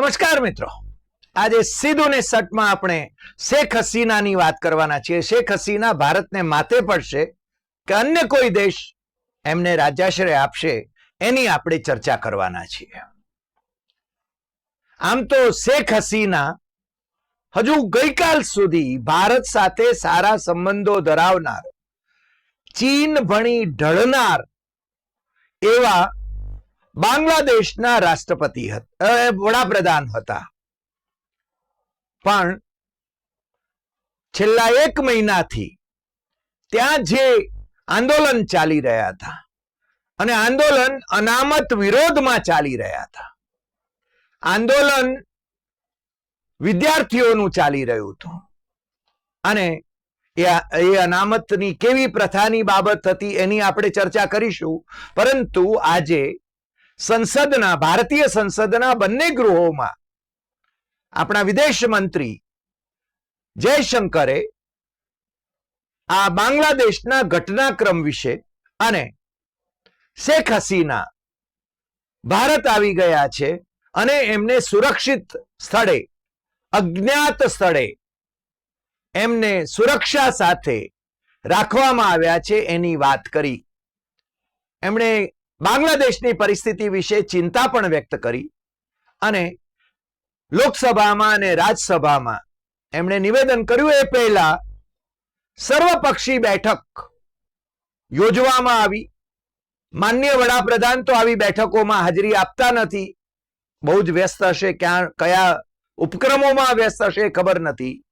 નમસ્કાર મિત્રો. આજે સીધું ને સટમાં આપણે શેખ હસીનાની વાત કરવાના છીએ. શેખ હસીના ભારતને માથે પડશે કે અન્ય કોઈ દેશ એમને રાજાશ્રય આપશે એની આપણે ચર્ચા કરવાના છીએ. આમ તો શેખ હસીના હજુ ગઈકાલ સુધી ભારત સાથે સારા સંબંધો ધરાવનાર, ચીન ભણી ઢળનાર એવા બાંગ્લાદેશના રાષ્ટ્રપતિ વડાપ્રધાન હતા. પણ છેલ્લા એક મહિનાથી ત્યાં જે આંદોલન ચાલી રહ્યા હતા અને આંદોલન અનામત વિરોધમાં ચાલી રહ્યા હતા, આંદોલન વિદ્યાર્થીઓનું ચાલી રહ્યું હતું અને એ અનામતની કેવી પ્રથાની બાબત હતી એની આપણે ચર્ચા કરીશું. પરંતુ આજે સંસદના, ભારતીય સંસદના બંને ગૃહોમાં આપણા વિદેશ મંત્રી જયશંકરે આ બાંગ્લાદેશના ઘટનાક્રમ વિશે અને શેખ હસીના ભારત આવી ગયા છે અને એમને સુરક્ષિત સ્થળે, અજ્ઞાત સ્થળે એમને સુરક્ષા સાથે રાખવામાં આવ્યા છે એની વાત કરી. એમણે બાંગ્લાદેશની પરિસ્થિતિ વિશે ચિંતા પણ વ્યક્ત કરી અને લોકસભામાં અને રાજ્યસભામાં એમણે નિવેદન કર્યું એ પહેલા સર્વપક્ષી બેઠક યોજવામાં આવી. માન્ય વડાપ્રધાન તો આવી બેઠકોમાં હાજરી આપતા નથી. બહુ જ વ્યસ્ત હશે ક્યાં, કયા ઉપક્રમોમાં વ્યસ્ત હશે ખબર નથી.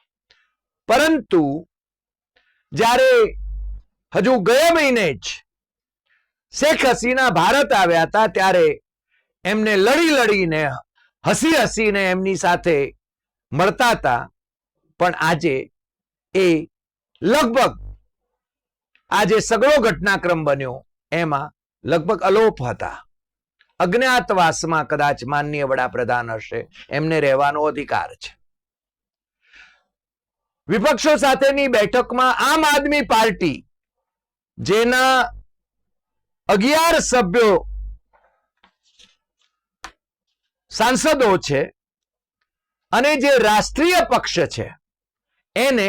પરંતુ જ્યારે હજુ ગયા મહિને જ શેખ હસીના ભારત આવ્યા હતા ત્યારે એમને લડી લડીને, હસી હસીને એમની સાથે મળતા હતા. પણ આજે એ લગભગ, આજે સગળો ઘટનાક્રમ બન્યો. એમાં લગભગ અલોપ હતા. અજ્ઞાતવાસમાં કદાચ માનનીય વડાપ્રધાન હશે. એમને રહેવાનો અધિકાર છે. વિપક્ષો સાથેની બેઠકમાં આમ આદમી પાર્ટી, જેના અગિયાર સભ્યો સાંસદો છે અને જે રાષ્ટ્રીય પક્ષ છે, એને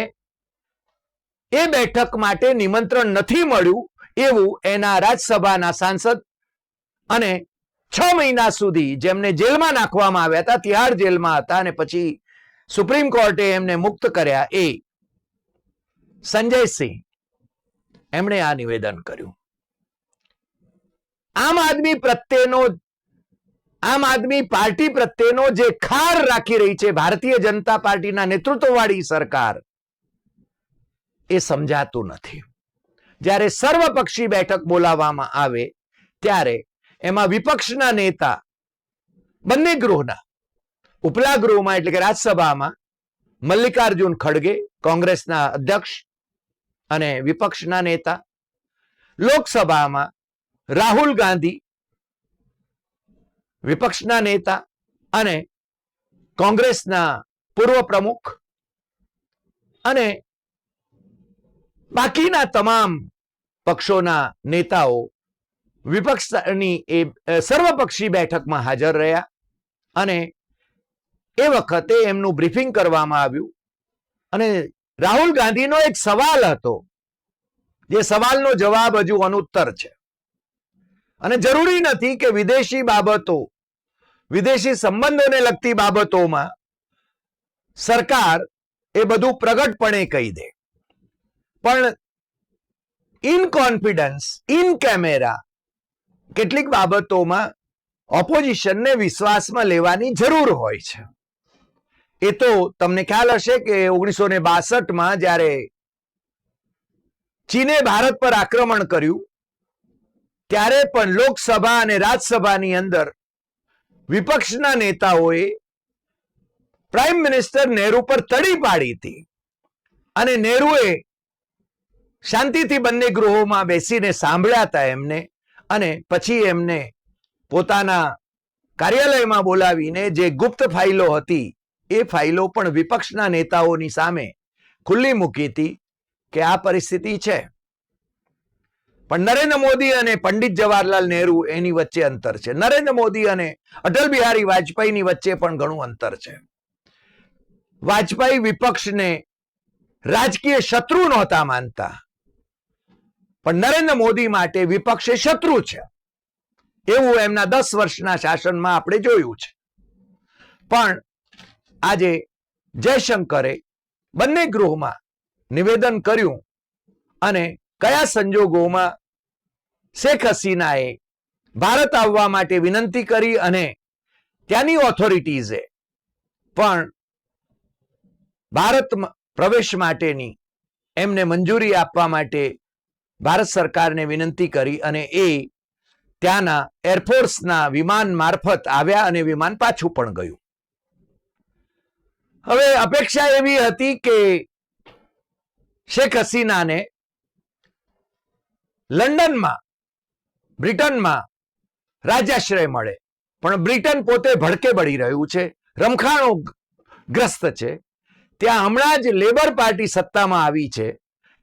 એ બેઠક માટે નિમંત્રણ નથી મળ્યું એવું એના રાજ્યસભાના સાંસદ અને છ મહિના સુધી જેમને જેલમાં નાખવામાં આવ્યા હતા, તિહાર જેલમાં હતા અને પછી સુપ્રીમ કોર્ટે એમને મુક્ત કર્યા એ સંજયસિંહ એમણે આ નિવેદન કર્યું. આમ આદમી પ્રત્યેનો, આમ આદમી પાર્ટી પ્રત્યેનો જે ખાર રાખી રહી છે ભારતીય જનતા પાર્ટીના નેતૃત્વવાળી સરકાર, એ સમજાતું નથી. જ્યારે સર્વપક્ષી બેઠક બોલાવવામાં આવે, ત્યારે એમાં વિપક્ષના નેતા, બંને ગૃહના, ઉપલા ગૃહમાં એટલે કે રાજ્યસભામાં, મલ્લિકાર્જુન ખડગે, કોંગ્રેસના અધ્યક્ષ અને વિપક્ષના નેતા, લોકસભામાં રાહુલ ગાંધી, વિપક્ષના નેતા અને કોંગ્રેસના પૂર્વ પ્રમુખ અને બાકીના તમામ પક્ષોના નેતાઓ વિપક્ષની એ સર્વપક્ષી બેઠકમાં હાજર રહ્યા અને એ વખતે એમનું બ્રીફિંગ કરવામાં આવ્યું. અને રાહુલ ગાંધીનો એક સવાલ હતો. જે સવાલનો જવાબ હજુ અનુત્તર છે. અને જરૂરી નથી કે વિદેશી બાબતો, વિદેશી સંબંધોને લગતી બાબતોમાં સરકાર એ બધું પ્રગટપણે કહી દે. પણ ઇન કોન્ફિડન્સ ઇન કેમેરા કેટલીક બાબતોમાં ઓપોઝિશનને વિશ્વાસમાં લેવાની જરૂર હોય છે. એ તો તમને ખ્યાલ હશે કે ઓગણીસો ને બાસઠમાં જ્યારે ચીને ભારત પર આક્રમણ કર્યું ત્યારે પણ લોકસભા અને રાજ્યસભાની અંદર વિપક્ષના નેતાઓએ પ્રાઇમ મિનિસ્ટર નહેરુ પર તડી પાડી હતી. અને નહેરુએ શાંતિથી બંને ગૃહોમાં બેસીને સાંભળ્યા હતા એમને અને પછી એમને પોતાના કાર્યાલયમાં બોલાવીને જે ગુપ્ત ફાઇલો હતી, એ ફાઇલો પણ વિપક્ષના નેતાઓની સામે ખુલ્લી મૂકી હતી કે આ પરિસ્થિતિ છે. પણ નરેન્દ્ર મોદી અને પંડિત જવાહરલાલ નહેરુ એની વચ્ચે અંતર છે. નરેન્દ્ર મોદી અને અટલ બિહારી વાજપેયીની વચ્ચે પણ ઘણું અંતર છે. વાજપેયી વિપક્ષને રાજકીય શત્રુ નહોતા માનતા. પણ નરેન્દ્ર મોદી માટે વિપક્ષ એ શત્રુ છે. એવું એમના દસ વર્ષના શાસનમાં આપણે જોયું છે. પણ આજે જયશંકરે બંને ગૃહમાં નિવેદન કર્યું અને કયા સંજોગોમાં શેખ હસીનાએ ભારત આવવા માટે વિનંતી કરી અને ત્યાંની ઓથોરિટીઝે પણ ભારત પ્રવેશ માટેની એમને મંજૂરી આપવા માટે ભારત સરકારને વિનંતી કરી અને એ ત્યાંના એરફોર્સના વિમાન મારફત આવ્યા અને વિમાન પાછું પણ ગયું. હવે અપેક્ષા એવી હતી કે શેખ હસીનાને લંડનમાં, બ્રિટનમાં રાજ્યાશ્રય મળે. પણ બ્રિટન પોતે ભડકે બળી રહ્યું છે, રમખાણો ગ્રસ્ત છે. ત્યાં હમણાં જ લેબર પાર્ટી સત્તામાં આવી છે,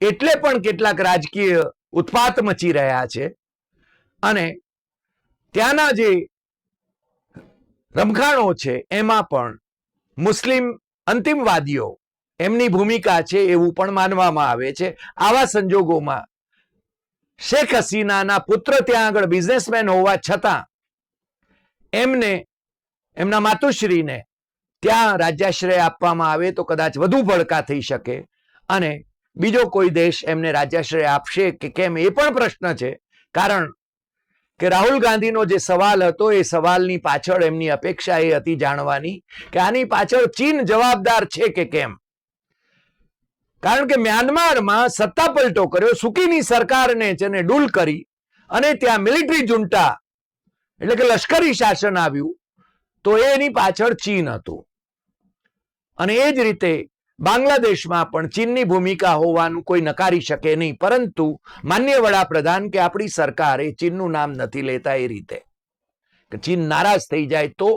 એટલે પણ કેટલાક રાજકીય ઉત્પાત મચી રહ્યા છે. અને ત્યાંના જે રમખાણો છે, એમાં પણ મુસ્લિમ અંતિમવાદીઓ એમની ભૂમિકા છે એવું પણ માનવામાં આવે છે. આવા સંજોગોમાં શેખ હસીનાના પુત્ર ત્યાં આગળ બિઝનેસમેન હોવા છતાં એમને, એમના માતુશ્રીને ત્યાં રાજ્યાશ્રય આપવામાં આવે તો કદાચ વધુ ભડકા થઈ શકે અને બીજો કોઈ દેશ એમને રાજ્યાશ્રય આપશે કે કેમ એ પણ પ્રશ્ન છે. કારણ કે રાહુલ ગાંધીનો જે સવાલ હતો એ સવાલની પાછળ એમની અપેક્ષા એ હતી જાણવાની કે આની પાછળ ચીન જવાબદાર છે કે કેમ? કારણ કે મ્યાનમારમાં સત્તા પલટો કર્યો, સુકીની સરકારને જેને ડૂલ કરી અને ત્યાં મિલિટરી જુંટા એટલે કે લશ્કરી શાસન આવ્યું, તો એની પાછળ ચીન હતું. અને એ જ રીતે બાંગ્લાદેશમાં પણ ચીનની ભૂમિકા હોવાનું કોઈ નકારી શકે નહીં, પરંતુ માન્ય વડાપ્રધાન કે આપણી સરકારે ચીનનું નામ નથી લેતા એ રીતે. કે ચીન નારાજ થઈ જાય તો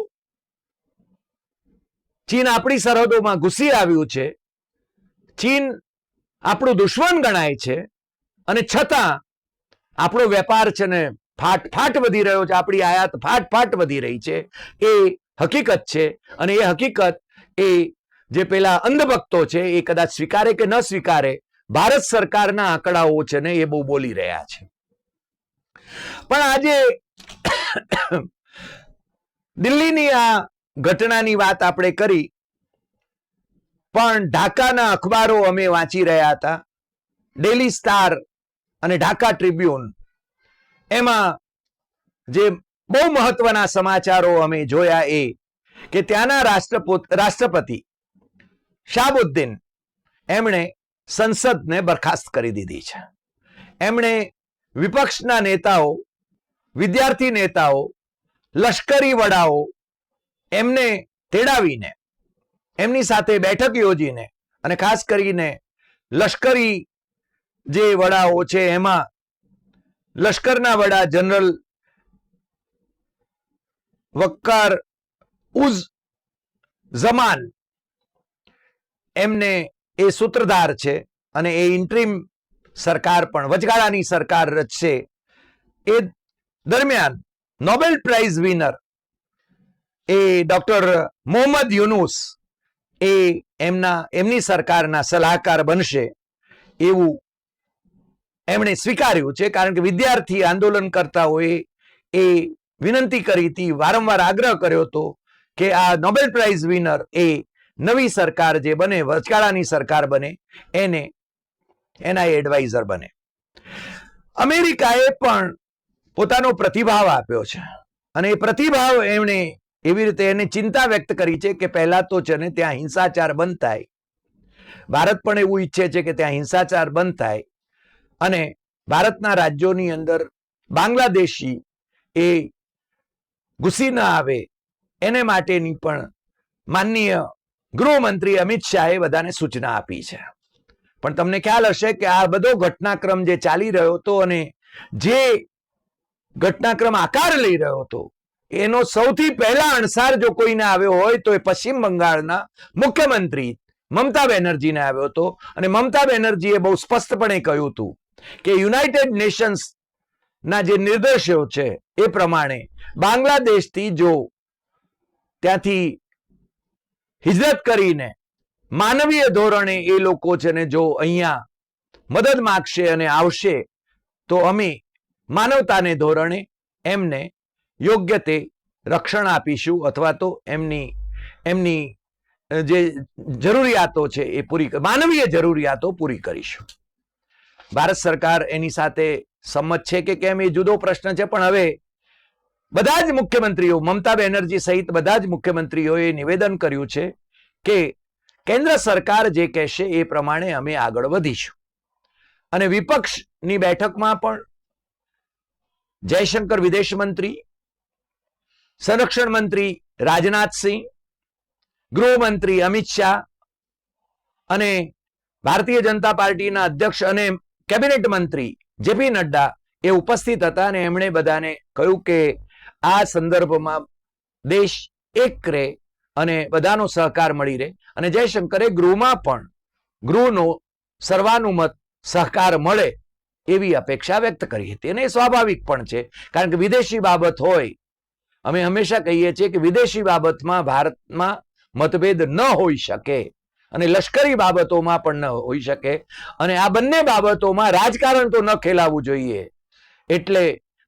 ચીન આપણી સરહદોમાં ઘૂસી આવ્યું છે ચીન આપણું દુશ્મન ગણાય છે અને છતાં આપણો વેપાર છે ને ફાટ ફાટ વધી રહ્યો છે, આપણી આયાત ફાટ ફાટ વધી રહી છે. એ હકીકત છે અને એ હકીકત એ જે પેલા અંધભક્તો છે એ કદાચ સ્વીકારે કે ન સ્વીકારે, ભારત સરકારના આંકડાઓ છે ને એ બહુ બોલી રહ્યા છે. પણ આજે દિલ્હીની આ ઘટનાની વાત આપણે કરી પણ ઢાકાના અખબારો અમે વાંચી રહ્યા હતા. ડેલી સ્ટાર અને ઢાકા ટ્રિબ્યુન એમાં જે બહુ મહત્વના સમાચારો અમે જોયા એ કે ત્યાંના રાષ્ટ્રપતિ શાહબુદ્દીન એમણે સંસદને બરખાસ્ત કરી દીધી છે. એમણે વિપક્ષના નેતાઓ, વિદ્યાર્થી નેતાઓ, લશ્કરી વડાઓ એમને તેડાવીને એમની સાથે બેઠક યોજીને અને ખાસ કરીને લશ્કરી જે વડાઓ છે, એમાં લશ્કરના વડા જનરલ વક્કાર ઉઝ ઝમાન એમને એ સૂત્રધાર છે અને એ ઇન્ટ્રીમ સરકાર પણ, વચગાળાની સરકાર રચશે. એ દરમિયાન નોબેલ પ્રાઇઝ વિનર એ ડોક્ટર મોહમ્મદ યુનુસ એ એમના, એમની સરકારના સલાહકાર બનશે એવું એમણે સ્વીકાર્યું છે. કારણ કે વિદ્યાર્થી આંદોલન કરતા હોય એ વિનંતી કરી હતી, વારંવાર આગ્રહ કર્યો હતો કે આ નોબેલ પ્રાઇઝ વિનર એ નવી સરકાર જે બને, વચગાળાની સરકાર બને, એને એના એડવાઇઝર બને. અમેરિકાએ પણ પોતાનો પ્રતિભાવ આપ્યો છે. અને એ પ્રતિભાવ એમણે એવી રીતે એને ચિંતા વ્યક્ત કરી છે કે પહેલા તો છે ને ત્યાં હિંસાચાર બંધ થાય. ભારત પણ એવું ઈચ્છે છે કે ત્યાં હિંસાચાર બંધ થાય. અને ભારતના રાજ્યોની અંદર બાંગ્લાદેશી એ ઘૂસી ન આવે. એને માટેની પણ માનનીય ગૃહમંત્રી અમિત શાહે બધાને સૂચના આપી છે. પણ તમને ખ્યાલ હશે કે આ બધો ઘટનાક્રમ જે ચાલી રહ્યો હતો અને જે ઘટનાક્રમ આકાર લઈ રહ્યો હતો એનો સૌથી પહેલા અણસાર જો કોઈને આવ્યો હોય તો એ પશ્ચિમ બંગાળના મુખ્યમંત્રી મમતા બેનર્જીને આવ્યો હતો. અને મમતા બેનર્જીએ બહુ સ્પષ્ટપણે કહ્યું હતું કે યુનાઇટેડ નેશન્સ ના જે નિર્દેશો છે એ પ્રમાણે બાંગ્લાદેશથી જો ત્યાંથી હિજરત કરીને માનવીય ધોરણે એ લોકો છે ને જો અહીંયા મદદ માગશે અને આવશે તો અમે માનવતાને ધોરણે એમને યોગ્ય તે રક્ષણ આપીશું અથવા તો એમની એમની જે જરૂરિયાતો છે એ પૂરી માનવીય જરૂરિયાતો પૂરી કરીશું. ભારત સરકાર એની સાથે સંમત છે કે કેમ એ જુદો પ્રશ્ન છે, પણ હવે બધા જ મુખ્યમંત્રીઓ, મમતા બેનર્જી સહિત બધા જ મુખ્યમંત્રીઓએ નિવેદન કર્યું છે કે કેન્દ્ર સરકાર જે કહેશે એ પ્રમાણે અમે આગળ વધીશું. અને વિપક્ષની બેઠકમાં પણ જયશંકર વિદેશ મંત્રી સંરક્ષણ મંત્રી રાજનાથસિંહ ગૃહમંત્રી અમિત શાહ અને ભારતીય જનતા પાર્ટીના અધ્યક્ષ અને કેબિનેટ મંત્રી જેપી નડ્ડા એ ઉપસ્થિત હતા અને એમણે બધાને કહ્યું કે આ સંદર્ભમાં દેશ એક રહે અને બધાનો સહકાર મળી રહે. અને જયશંકરે ગૃહમાં પણ ગૃહનો સર્વાનુમત સહકાર મળે એવી અપેક્ષા વ્યક્ત કરી હતી. અને એ સ્વાભાવિક પણ છે, કારણ કે વિદેશી બાબત હોય અમે હંમેશા કહીએ છીએ કે વિદેશી બાબતમાં ભારતમાં મતભેદ ન હોઈ શકે અને લશ્કરી બાબતોમાં પણ ન હોઈ શકે. અને આ બંને બાબતોમાં રાજકારણ તો ન ખેલાવવું જોઈએ. એટલે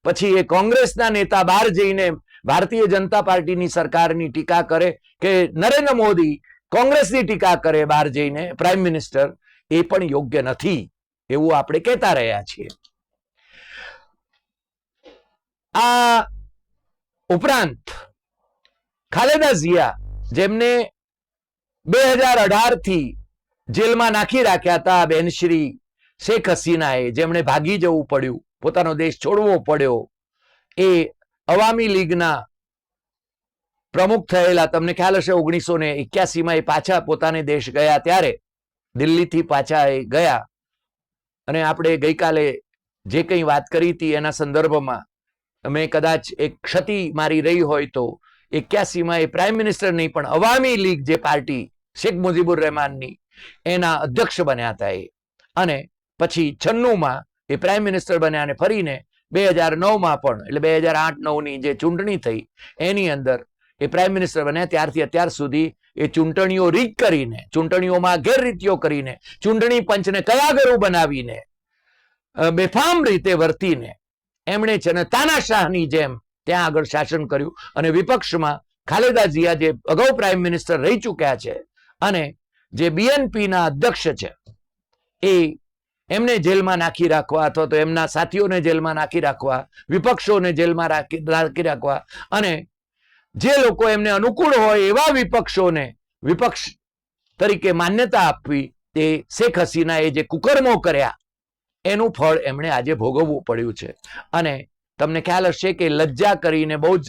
પછી એ કોંગ્રેસના નેતા બહાર જઈને ભારતીય જનતા પાર્ટીની સરકારની ટીકા કરે કે નરેન્દ્ર મોદી કોંગ્રેસની ટીકા કરે બહાર જઈને, પ્રાઇમ મિનિસ્ટર, એ પણ યોગ્ય નથી એવું આપણે કહેતા રહ્યા છીએ. આ ઉપરાંત ખાલેદા ઝિયા, જેમને બે હજાર અઢારથી જેલમાં નાખી રાખ્યા હતા બેનશ્રી શેખ હસીનાએ, જેમણે ભાગી જવું પડ્યું, પોતાનો દેશ છોડવો પડ્યો, એ અવામી લીગના પ્રમુખ થયેલા, તમને ખ્યાલ હશે, ઓગણીસો ને એક્યાસીમાં એ પાછા પોતાને દેશ ગયા ત્યારે, દિલ્હીથી પાછા એ ગયા. અને આપણે ગઈકાલે જે કંઈ વાત કરી હતી એના સંદર્ભમાં મેં કદાચ એક ક્ષતિ મારી રહી હોય તો એક્યાસીમાં એ પ્રાઇમ મિનિસ્ટર નહીં પણ અવામી લીગ જે પાર્ટી શેખ મુજીબુર રહેમાનની, એના અધ્યક્ષ બન્યા હતા એ. અને પછી છન્નુમાં એ પ્રાઇમ મિનિસ્ટર બન્યા અને ફરીને બે હજાર નવમાં પણ, એટલે બે હજાર આઠ નવની જે ચૂંટણી થઈ, એની અંદર એ પ્રાઇમ મિનિસ્ટર બન્યા. ત્યારથી અત્યાર સુધી એ ચૂંટણીઓ રીક કરીને, ચૂંટણીઓમાં ગેરરીતિઓ કરીને, ચૂંટણી પંચને કયાગરું બનાવીને બેફામ રીતે વર્તીને એમણે છે ને તાનાશાહની જેમ ત્યાં આગળ શાસન કર્યું અને વિપક્ષમાં ખાલેદા ઝિયા જે અગાઉ પ્રાઇમ મિનિસ્ટર રહી ચૂક્યા છે અને જે બીએનપીના અધ્યક્ષ છે, એ એમને જેલમાં નાખી રાખવા અથવા તો એમના સાથીઓને જેલમાં નાખી રાખવા, વિપક્ષોને જેલમાં રાખી રાખી રાખવા અને જે લોકો એમને અનુકૂળ હોય એવા વિપક્ષોને વિપક્ષ તરીકે માન્યતા આપવી તે શેખ હસીનાએ જે કુકર્મો કર્યા એનું ફળ એમણે આજે ભોગવવું પડ્યું છે. અને તમને ખ્યાલ હશે કે લજ્જા કરીને બહુ જ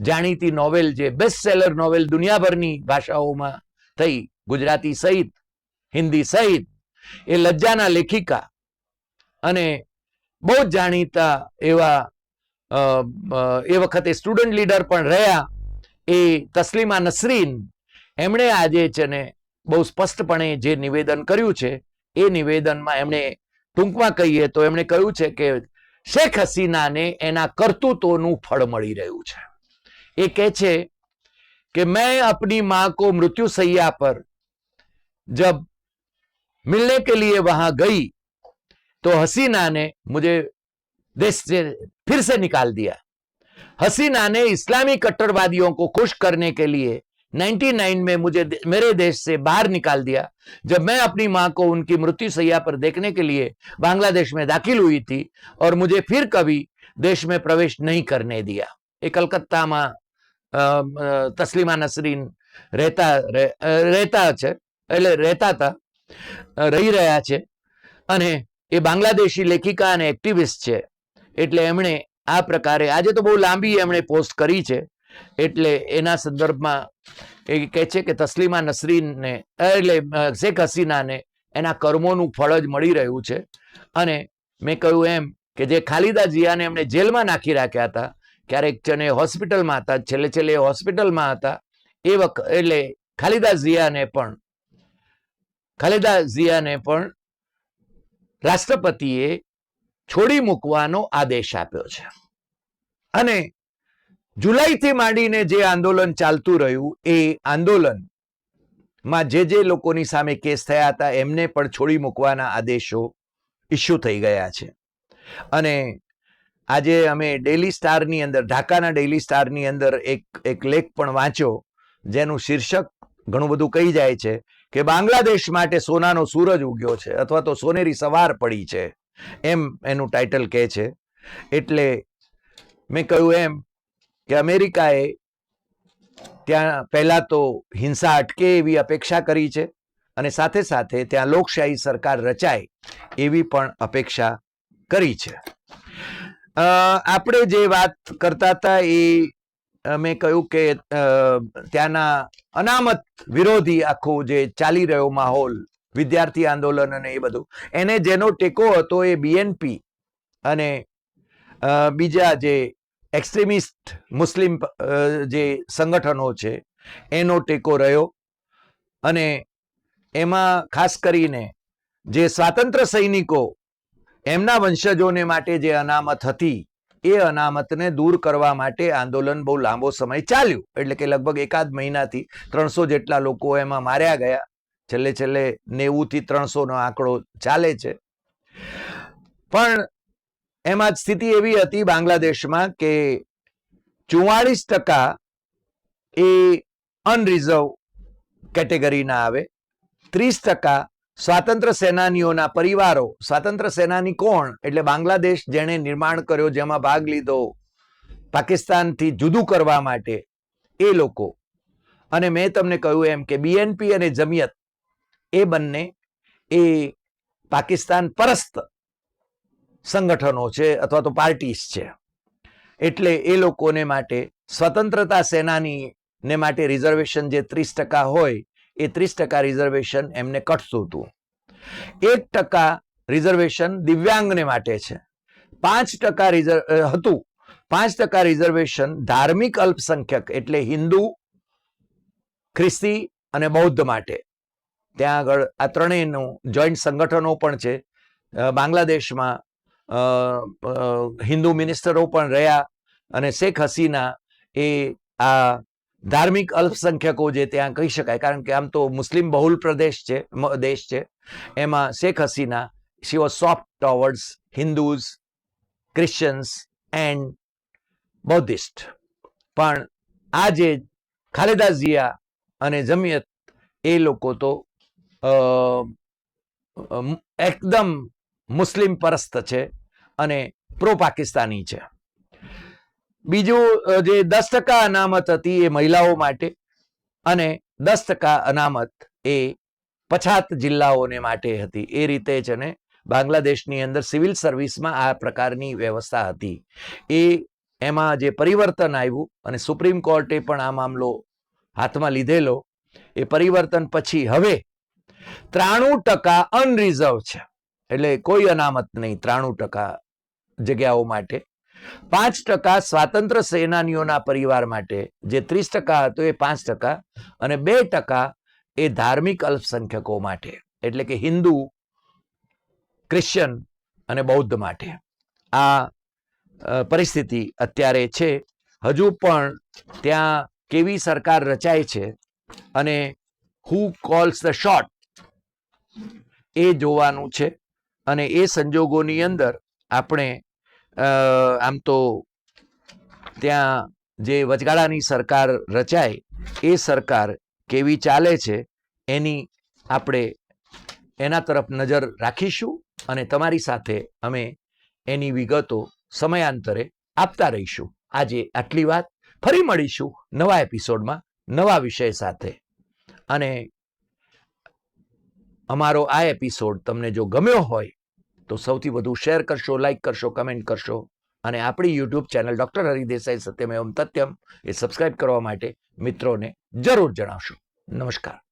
જાણીતી નોવેલ જે બેસ્ટ સેલર નોવેલ દુનિયાભરની ભાષાઓમાં થઈ, ગુજરાતી સહિત, હિન્દી સહિત, એ લજ્જાના લેખિકા અને બહુ જ જાણીતા એવા એ વખતે સ્ટુડન્ટ લીડર પણ રહ્યા એ તસ્લીમા નસરીન. એમણે આજે છે ને બહુ સ્પષ્ટપણે જે નિવેદન કર્યું છે, એ નિવેદનમાં એમણે ટૂંકમાં કહીએ તો એમણે કહ્યું છે કે શેખ હસીનાને એના કરતૂતોનું ફળ મળી રહ્યું છે એ કહે છે कि मैं अपनी मां को मृत्यु सैया पर जब मिलने के लिए वहां गई तो हसीना ने मुझे देश से फिर से निकाल दिया हसीना ने इस्लामी कट्टरवादियों को खुश करने के लिए 99 में मुझे दे- मेरे देश से बाहर निकाल दिया जब मैं अपनी मां को उनकी मृत्यु सैया पर देखने के लिए बांग्लादेश में दाखिल हुई थी और मुझे फिर कभी देश में प्रवेश नहीं करने दिया ये कलकत्ता में અ, અ, તસ્લીમા નસરીન રહેતા રહે- અ, રહેતા છે એટલે રહેતા હતા અ, રહી રહ્યા છે અને એ બાંગ્લાદેશી લેખિકા અને એક્ટિવિસ્ટ છે એટલે એમણે આ પ્રકારે આજે તો બહુ લાંબી એમણે પોસ્ટ કરી છે એટલે એના સંદર્ભમાં એ કહે છે કે તસ્લીમા નસરીનને, એટલે શેખ હસીનાને એના કર્મોનું ફળ જ મળી રહ્યું છે. અને મેં કહ્યું એમ કે જે ખાલિદા જીયાને એમણે જેલમાં નાખી રાખ્યા હતા, ક્યારેક છે હોસ્પિટલમાં હતા, છેલ્લે છેલ્લે હોસ્પિટલમાં હતા, એ વખત એટલે ખાલિદા ઝિયાને પણ ખાલિદા ઝિયાને પણ રાષ્ટ્રપતિએ છોડી મૂકવાનો આદેશ આપ્યો છે. અને જુલાઈથી માંડીને જે આંદોલન ચાલતું રહ્યું, એ આંદોલનમાં જે જે લોકોની સામે કેસ થયા હતા, એમને પણ છોડી મૂકવાના આદેશો ઇસ્યુ થઈ ગયા છે. અને આજે અમે ડેલી સ્ટારની અંદર, ઢાકાના ડેલી સ્ટારની અંદર એક એક લેખ પણ વાંચ્યો, જેનું શીર્ષક ઘણું બધું કહી જાય છે કે બાંગ્લાદેશ માટે સોનાનો સૂરજ ઉગ્યો છે અથવા તો સોનેરી સવાર પડી છે, એમ એનું ટાઇટલ કહે છે. એટલે મેં કહ્યું એમ કે અમેરિકાએ ત્યાં પહેલાં તો હિંસા અટકે એવી અપેક્ષા કરી છે અને સાથે સાથે ત્યાં લોકશાહી સરકાર રચાય એવી પણ અપેક્ષા કરી છે. આપણે જે વાત કરતા હતા એ મેં કહ્યું કે ત્યાંના અનામત વિરોધી આખો જે ચાલી રહ્યો માહોલ, વિદ્યાર્થી આંદોલન અને એ બધું, એને જેનો ટેકો હતો એ બીએનપી અને બીજા જે એક્સ્ટ્રીમિસ્ટ મુસ્લિમ જે સંગઠનો છે, એનો ટેકો રહ્યો અને એમાં ખાસ કરીને જે સ્વાતંત્ર્ય સૈનિકો એમના વંશજોને માટે જે અનામત હતી, એ અનામતને દૂર કરવા માટે આંદોલન બહુ લાંબો સમય ચાલ્યું. એટલે કે લગભગ એકાદ મહિનાથી ત્રણસો જેટલા લોકો એમાં માર્યા ગયા. છેલ્લે છેલ્લે નેવું થી ત્રણસો નો આંકડો ચાલે છે. પણ એમાં જ સ્થિતિ એવી હતી બાંગ્લાદેશમાં કે ચુવાળીસ ટકા એ અનરિઝર્વ કેટેગરીના આવે, ત્રીસ ટકા સ્વાતંત્ર્ય સેનાનીઓના પરિવારો સ્વાતંત્ર્ય સેનાની કોણ? એટલે બાંગ્લાદેશ જેણે નિર્માણ કર્યો, જેમાં ભાગ લીધો પાકિસ્તાનથી જુદું કરવા માટે એ લોકો. અને મેં તમને કહ્યું એમ કે બીએનપી અને જમિયત એ બંને એ પાકિસ્તાન પરસ્ત સંગઠનો છે અથવા તો પાર્ટીસ છે. એટલે એ લોકોને માટે સ્વતંત્રતા સેનાની ને માટે રિઝર્વેશન જે ત્રીસ ટકા હોય, એ ત્રીસ ટકા રિઝર્વેશન એમને કટતું હતું. એક ટકા રિઝર્વેશન દિવ્યાંગને માટે છે. પાંચ ટકા રિઝર્વ હતું. પાંચ ટકા રિઝર્વેશન ધાર્મિક અલ્પસંખ્યક એટલે હિન્દુ, ખ્રિસ્તી અને બૌદ્ધ માટે. ત્યાં આગળ આ ત્રણેયનું જોઈન્ટ સંગઠનો પણ છે. બાંગ્લાદેશમાં હિન્દુ મિનિસ્ટરો પણ રહ્યા અને શેખ હસીના એ આ ધાર્મિક અલ્પસંખ્યકો જે ત્યાં કહી શકાય, કારણ કે આમ તો મુસ્લિમ બહુલ પ્રદેશ છે દેશ છે, એમાં Sheikh Hasina she was soft towards Hindus Christians and Buddhist પણ આજે ખાલેદા ઝિયા અને જમિયત એ લોકો તો એકદમ મુસ્લિમ પરસ્ત છે અને પ્રો પાકિસ્તાની છે. બીજું જે દસ ટકા અનામત હતી એ મહિલાઓ માટે અને દસ ટકા અનામત એ પછાત જિલ્લાઓને માટે હતી. એ રીતે છે ને બાંગ્લાદેશની અંદર સિવિલ સર્વિસમાં આ પ્રકારની વ્યવસ્થા હતી. એ એમાં જે પરિવર્તન આવ્યું અને સુપ્રીમ કોર્ટે પણ આ મામલો હાથમાં લીધેલો, એ પરિવર્તન પછી હવે ત્રાણું ટકા અનરિઝર્વ છે. એટલે કોઈ અનામત નહીં, ત્રાણું ટકા જગ્યાઓ માટે. પાંચ ટકા સ્વાતંત્ર્ય સેનાનીઓના પરિવાર માટે, જે ત્રીસ ટકા હતો એ પાંચ ટકા અને બે ટકા એ ધાર્મિક અલ્પસંખ્યકો માટે, એટલે કે હિન્દુ ક્રિશ્ચિયન અને બૌદ્ધ માટે. આ પરિસ્થિતિ અત્યારે છે. હજુ પણ ત્યાં કેવી સરકાર રચાય છે અને હુ કોલ્સ ધ શોટ એ જોવાનું છે. અને એ સંજોગોની અંદર આપણે આમ તો ત્યાં જે વચગાળાની સરકાર રચાય, એ સરકાર કેવી ચાલે છે, એની આપણે એના તરફ નજર રાખીશું અને તમારી સાથે અમે એની વિગતો સમયાંતરે આપતા રહીશું. આજે આટલી વાત. ફરી મળીશું નવા એપિસોડમાં, નવા વિષય સાથે. અને અમારો આ એપિસોડ તમને જો ગમ્યો હોય તો સૌથી વધુ શેર કરશો લાઇક કરશો કમેન્ટ કરશો અને આપણી યુટ્યુબ ચેનલ ડૉક્ટર હરિદેસાઈ સત્યમ એવમ તથ્યમ એ સબસ્ક્રાઇબ કરવા માટે મિત્રોને જરૂર જણાવશો. નમસ્કાર.